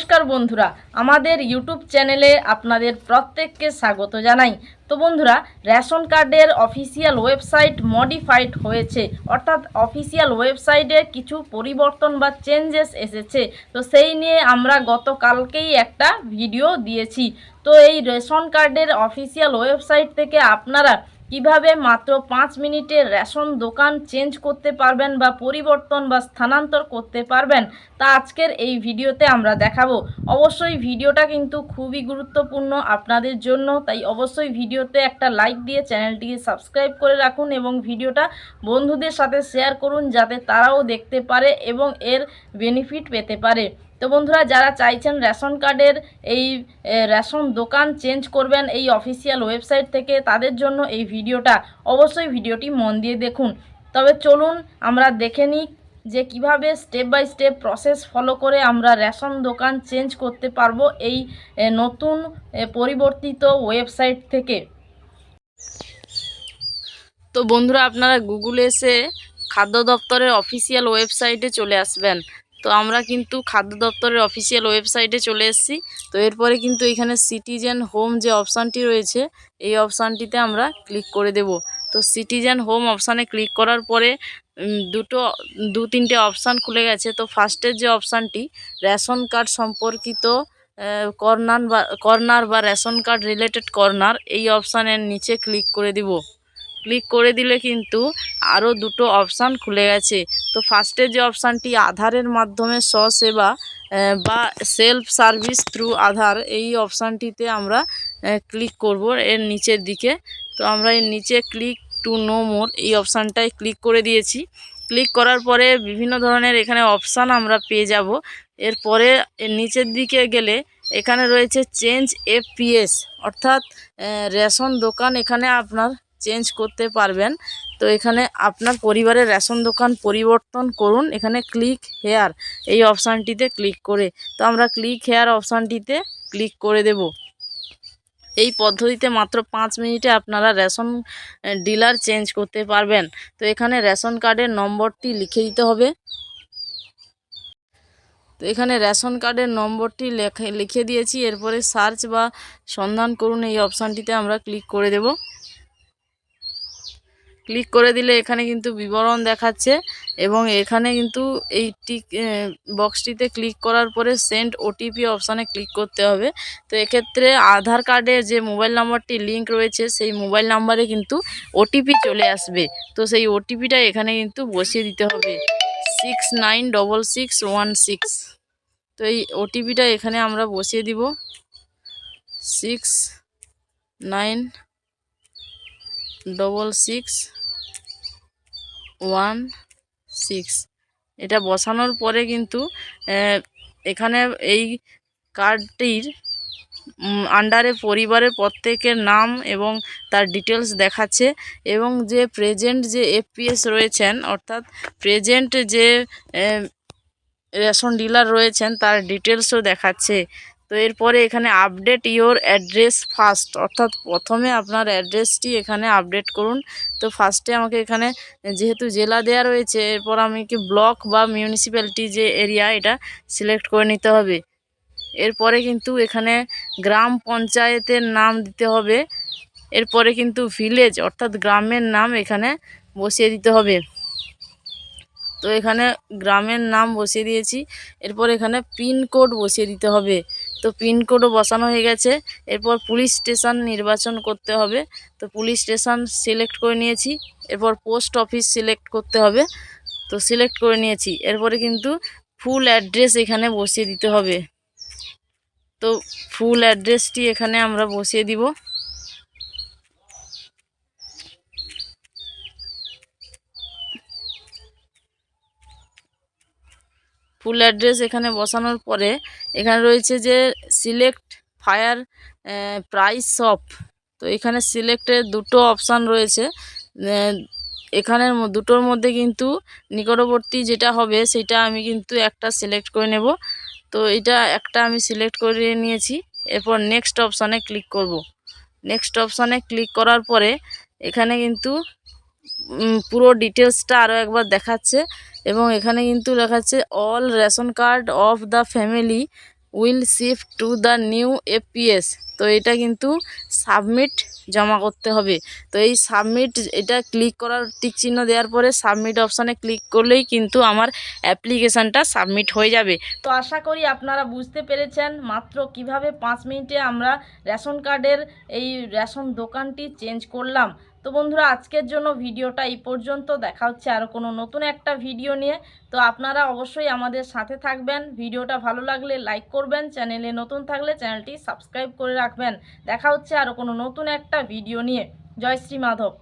নমস্কার বন্ধুরা, আমাদের ইউটিউব চ্যানেলে আপনাদের প্রত্যেককে স্বাগত জানাই। তো বন্ধুরা, রেশন কার্ডের অফিসিয়াল ওয়েবসাইট মডিফাইড হয়েছে। অর্থাৎ অফিসিয়াল ওয়েবসাইটে কিছু পরিবর্তন বা চেঞ্জেস এসেছে। তো সেই নিয়ে আমরা গতকালকেই একটা ভিডিও দিয়েছি। তো এই রেশন কার্ডের অফিসিয়াল ওয়েবসাইট থেকে আপনারা কীভাবে মাত্র পাঁচ মিনিটে রেশন দোকান চেঞ্জ করতে পারবেন বা পরিবর্তন বা স্থানান্তর করতে পারবেন, তা আজকের এই ভিডিওতে আমরা দেখাবো। অবশ্যই ভিডিওটা কিন্তু খুবই গুরুত্বপূর্ণ আপনাদের জন্য, তাই অবশ্যই ভিডিওতে একটা লাইক দিয়ে চ্যানেলটিকে সাবস্ক্রাইব করে রাখুন এবং ভিডিওটা বন্ধুদের সাথে শেয়ার করুন, যাতে তারাও দেখতে পারে এবং এর বেনিফিট পেতে পারে। তো বন্ধুরা, যারা চাইছেন রেশন কার্ডের এই রেশন দোকান চেঞ্জ করবেন এই অফিসিয়াল ওয়েবসাইট থেকে, তাদের জন্য এই ভিডিওটা, অবশ্যই ভিডিওটি মন দিয়ে দেখুন। তবে চলুন, আমরা দেখে নিই যে কীভাবে step by step process follow করে আমরা রেশন দোকান চেঞ্জ করতে পারব এই নতুন পরিবর্তিত ওয়েবসাইট থেকে। তো বন্ধুরা, আপনারা গুগলে এসে খাদ্য দপ্তরের অফিসিয়াল ওয়েবসাইটে চলে আসবেন। তো আমরা কিন্তু খাদ্য দপ্তরের অফিসিয়াল ওয়েবসাইটে চলে এসেছি। তো এরপরে কিন্তু এখানে সিটিজেন হোম যে অপশানটি রয়েছে, এই অপশানটিতে আমরা ক্লিক করে দেব। তো সিটিজেন হোম অপশানে ক্লিক করার পরে দুটো, দু তিনটে অপশান খুলে গেছে। তো ফার্স্টের যে অপশানটি রেশন কার্ড সম্পর্কিত কর্নার বা কর্নার বা রেশন কার্ড রিলেটেড কর্নার এই অপশানের নিচে ক্লিক করে দিব। ক্লিক করে দিলে কিন্তু আরও দুটো অপশান খুলে গেছে। তো ফার্স্টে যে অপশানটি আধারের মাধ্যমে স্বসেবা বা সেলফ সার্ভিস থ্রু আধার, এই অপশানটিতে আমরা ক্লিক করব এর নিচের দিকে। তো আমরা এর নিচে ক্লিক টু নো মোর এই অপশানটায় ক্লিক করে দিয়েছি। ক্লিক করার পরে বিভিন্ন ধরনের এখানে অপশান আমরা পেয়ে যাব। এরপরে এর নিচের দিকে গেলে এখানে রয়েছে চেঞ্জ এফপিএস, অর্থাৎ রেশন দোকান। এখানে আপনার চেঞ্জ করতে পারবেন। তো এখানে আপনার পরিবারের রেশন দোকান পরিবর্তন করুন। এখানে ক্লিক হেয়ার এই অপশানটিতে ক্লিক করে। তো আমরা ক্লিক হেয়ার অপশানটিতে ক্লিক করে দেব। এই পদ্ধতিতে মাত্র পাঁচ মিনিটে আপনারা রেশন ডিলার চেঞ্জ করতে পারবেন। তো এখানে রেশন কার্ডের নম্বরটি লিখে দিতে হবে। তো এখানে রেশন কার্ডের নম্বরটি লেখে, লিখে দিয়েছি। এরপরে সার্চ বা সন্ধান করুন এই অপশানটিতে আমরা ক্লিক করে দেব। ক্লিক করে দিলে এখানে কিন্তু বিবরণ দেখাচ্ছে এবং এখানে কিন্তু এই টিক বক্সটিতে ক্লিক করার পরে সেন্ড ওটিপি অপশানে ক্লিক করতে হবে। তো এক্ষেত্রে আধার কার্ডে যে মোবাইল নাম্বারটি লিঙ্ক রয়েছে, সেই মোবাইল নাম্বারে কিন্তু ওটিপি চলে আসবে। তো সেই ওটিপিটা এখানে কিন্তু বসিয়ে দিতে হবে। Six nine double six one six তো এই ওটিপিটা এখানে আমরা বসিয়ে দিব। Six nine double six one, six. এটা বসানোর পরে কিন্তু এখানে এই কার্ডটির আন্ডারে পরিবারের প্রত্যেকের নাম এবং তার ডিটেলস দেখাচ্ছে এবং যে প্রেজেন্ট যে এফপিএস রয়েছেন, অর্থাৎ প্রেজেন্ট যে রেশন ডিলার রয়েছেন, তার ডিটেলসও দেখাচ্ছে। তো এরপরে এখানে আপডেট ইওর অ্যাড্রেস ফার্স্ট অর্থাৎ প্রথমে আপনার অ্যাড্রেসটি এখানে আপডেট করুন। তো ফার্স্টে আমাকে এখানে যেহেতু জেলা দেয়া রয়েছে, এরপর আমি কি ব্লক বা মিউনিসিপ্যালিটি যে এরিয়া এটা সিলেক্ট করে নিতে হবে। এরপরে কিন্তু এখানে গ্রাম পঞ্চায়েতের নাম দিতে হবে। এরপরে কিন্তু ভিলেজ অর্থাৎ গ্রামের নাম এখানে বসিয়ে দিতে হবে। তো এখানে গ্রামের নাম বসিয়ে দিয়েছি। এরপর এখানে পিনকোড বসিয়ে দিতে হবে। তো পিনকোডও বসানো হয়ে গেছে। এরপর পুলিশ স্টেশন নির্বাচন করতে হবে। তো পুলিশ স্টেশন সিলেক্ট করে নিয়েছি। এরপর পোস্ট অফিস সিলেক্ট করতে হবে। তো সিলেক্ট করে নিয়েছি। এরপরে কিন্তু ফুল অ্যাড্রেস এখানে বসিয়ে দিতে হবে। তো ফুল অ্যাড্রেসটি এখানে আমরা বসিয়ে দিব। ফুল অ্যাড্রেস এখানে বসানোর পরে এখানে রয়েছে যে সিলেক্ট ফায়ার প্রাইস শপ তো এখানে সিলেক্টের দুটো অপশান রয়েছে। এখানের দুটোর মধ্যে কিন্তু নিকটবর্তী যেটা হবে সেটা আমি কিন্তু একটা সিলেক্ট করে নেব। তো এটা একটা আমি সিলেক্ট করে নিয়েছি। এরপর নেক্সট অপশানে ক্লিক করব। নেক্সট অপশানে ক্লিক করার পরে এখানে কিন্তু পুরো ডিটেলসটা আরও একবার দেখাচ্ছে। এবং এখানে কিন্তু লেখাচ্ছে all ration card of the family will shift to the new APS তো এটা কিন্তু সাবমিট জমা করতে হবে। তো এই সাবমিট এটা ক্লিক করার টিক চিহ্ন দেওয়ার পরে সাবমিট অপশানে ক্লিক করলেই কিন্তু আমার অ্যাপ্লিকেশানটা সাবমিট হয়ে যাবে। তো আশা করি আপনারা বুঝতে পেরেছেন, মাত্র কীভাবে পাঁচ মিনিটে আমরা রেশন কার্ডের এই রেশন দোকানটি চেঞ্জ করলাম। তো বন্ধুরা, আজকের জন্য ভিডিওটা এই পর্যন্ত। দেখা হচ্ছে আরও কোনো নতুন একটা ভিডিও নিয়ে। তো আপনারা অবশ্যই আমাদের সাথে থাকবেন। ভিডিওটা ভালো লাগলে লাইক করবেন। চ্যানেলে নতুন থাকলে চ্যানেলটি সাবস্ক্রাইব করে রাখবেন। দেখা হচ্ছে আরও কোনো নতুন একটা ভিডিও নিয়ে। জয় শ্রী মাধব।